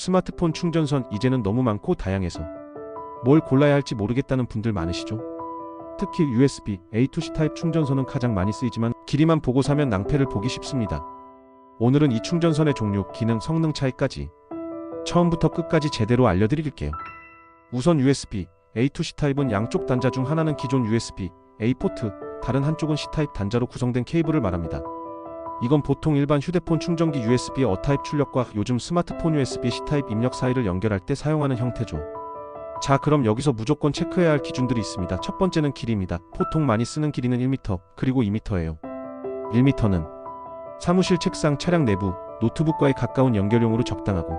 스마트폰 충전선 이제는 너무 많고 다양해서 뭘 골라야 할지 모르겠다는 분들 많으시죠? 특히 USB A2C 타입 충전선은 가장 많이 쓰이지만 길이만 보고 사면 낭패를 보기 쉽습니다. 오늘은 이 충전선의 종류, 기능, 성능 차이까지 처음부터 끝까지 제대로 알려드릴게요. 우선 USB A2C 타입은 양쪽 단자 중 하나는 기존 USB A 포트, 다른 한쪽은 C 타입 단자로 구성된 케이블을 말합니다. 이건 보통 일반 휴대폰 충전기 USB 어타입 출력과 요즘 스마트폰 USB C 타입 입력 사이를 연결할 때 사용하는 형태죠. 자, 그럼 여기서 무조건 체크해야 할 기준들이 있습니다. 첫 번째는 길이입니다. 보통 많이 쓰는 길이는 1m, 그리고 2m예요. 1m는 사무실 책상, 차량 내부, 노트북과의 가까운 연결용으로 적당하고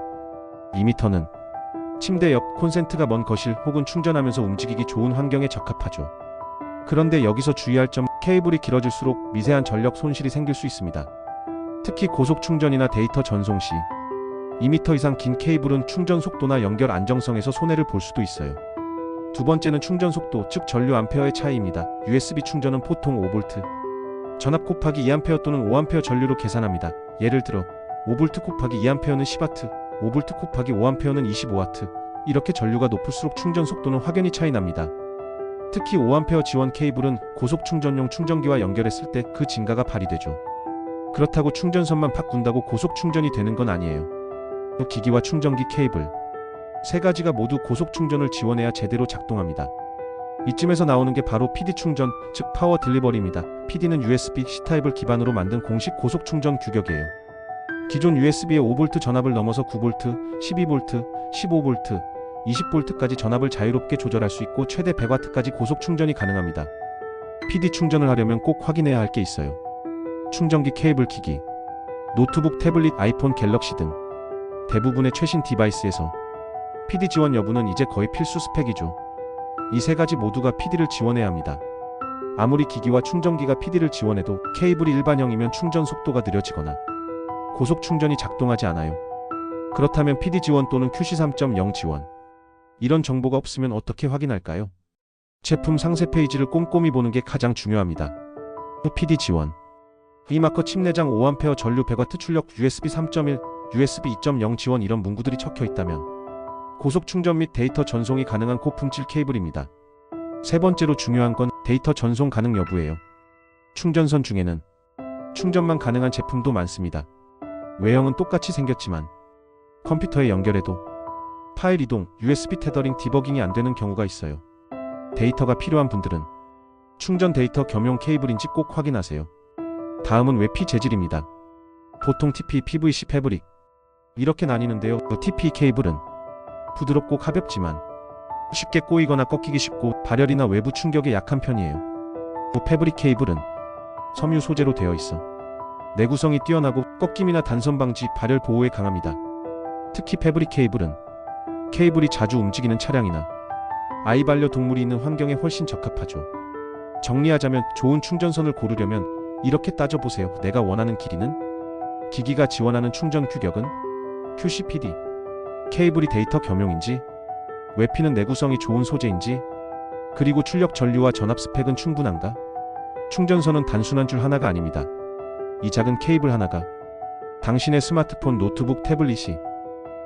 2m는 침대 옆 콘센트가 먼 거실 혹은 충전하면서 움직이기 좋은 환경에 적합하죠. 그런데 여기서 주의할 점, 케이블이 길어질수록 미세한 전력 손실이 생길 수 있습니다. 특히 고속 충전이나 데이터 전송 시 2m 이상 긴 케이블은 충전 속도나 연결 안정성에서 손해를 볼 수도 있어요. 두 번째는 충전 속도, 즉 전류 암페어의 차이입니다. USB 충전은 보통 5V, 전압 곱하기 2A 또는 5A 전류로 계산합니다. 예를 들어 5V 곱하기 2A는 10W, 5V 곱하기 5A는 25W. 이렇게 전류가 높을수록 충전 속도는 확연히 차이 납니다. 특히 5A 지원 케이블은 고속 충전용 충전기와 연결했을 때 그 증가가 발휘되죠. 그렇다고 충전선만 바꾼다고 고속 충전이 되는 건 아니에요. 그 기기와 충전기 케이블 세 가지가 모두 고속 충전을 지원해야 제대로 작동합니다. 이쯤에서 나오는 게 바로 PD 충전, 즉 파워 딜리버리입니다. PD는 USB-C 타입을 기반으로 만든 공식 고속 충전 규격이에요. 기존 USB의 5V 전압을 넘어서 9V, 12V, 15V, 20V까지 전압을 자유롭게 조절할 수 있고 최대 100W까지 고속 충전이 가능합니다. PD 충전을 하려면 꼭 확인해야 할 게 있어요. 충전기 케이블 기기, 노트북, 태블릿, 아이폰, 갤럭시 등 대부분의 최신 디바이스에서 PD 지원 여부는 이제 거의 필수 스펙이죠. 이 세 가지 모두가 PD를 지원해야 합니다. 아무리 기기와 충전기가 PD를 지원해도 케이블이 일반형이면 충전 속도가 느려지거나 고속 충전이 작동하지 않아요. 그렇다면 PD 지원 또는 QC 3.0 지원. 이런 정보가 없으면 어떻게 확인할까요? 제품 상세 페이지를 꼼꼼히 보는 게 가장 중요합니다. PD 지원. 이마커 칩 내장 5A 전류 100W 출력 USB 3.1, USB 2.0 지원 이런 문구들이 적혀 있다면 고속 충전 및 데이터 전송이 가능한 고품질 케이블입니다. 세 번째로 중요한 건 데이터 전송 가능 여부예요. 충전선 중에는 충전만 가능한 제품도 많습니다. 외형은 똑같이 생겼지만 컴퓨터에 연결해도 파일 이동, USB 테더링, 디버깅이 안 되는 경우가 있어요. 데이터가 필요한 분들은 충전 데이터 겸용 케이블인지 꼭 확인하세요. 다음은 외피 재질입니다. 보통 TP, PVC, 패브릭 이렇게 나뉘는데요. TP 케이블은 부드럽고 가볍지만 쉽게 꼬이거나 꺾이기 쉽고 발열이나 외부 충격에 약한 편이에요. 패브릭 케이블은 섬유 소재로 되어 있어 내구성이 뛰어나고 꺾임이나 단선 방지, 발열 보호에 강합니다. 특히 패브릭 케이블은 케이블이 자주 움직이는 차량이나 아이 반려동물이 있는 환경에 훨씬 적합하죠. 정리하자면 좋은 충전선을 고르려면 이렇게 따져보세요. 내가 원하는 길이는? 기기가 지원하는 충전 규격은? QCPD. 케이블이 데이터 겸용인지? 외피는 내구성이 좋은 소재인지? 그리고 출력 전류와 전압 스펙은 충분한가? 충전선은 단순한 줄 하나가 아닙니다. 이 작은 케이블 하나가 당신의 스마트폰, 노트북, 태블릿이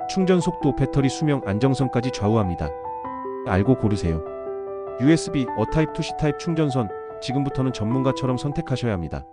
충전 속도, 배터리 수명, 안정성까지 좌우합니다. 알고 고르세요. USB 어타입 2C 타입 충전선 지금부터는 전문가처럼 선택하셔야 합니다.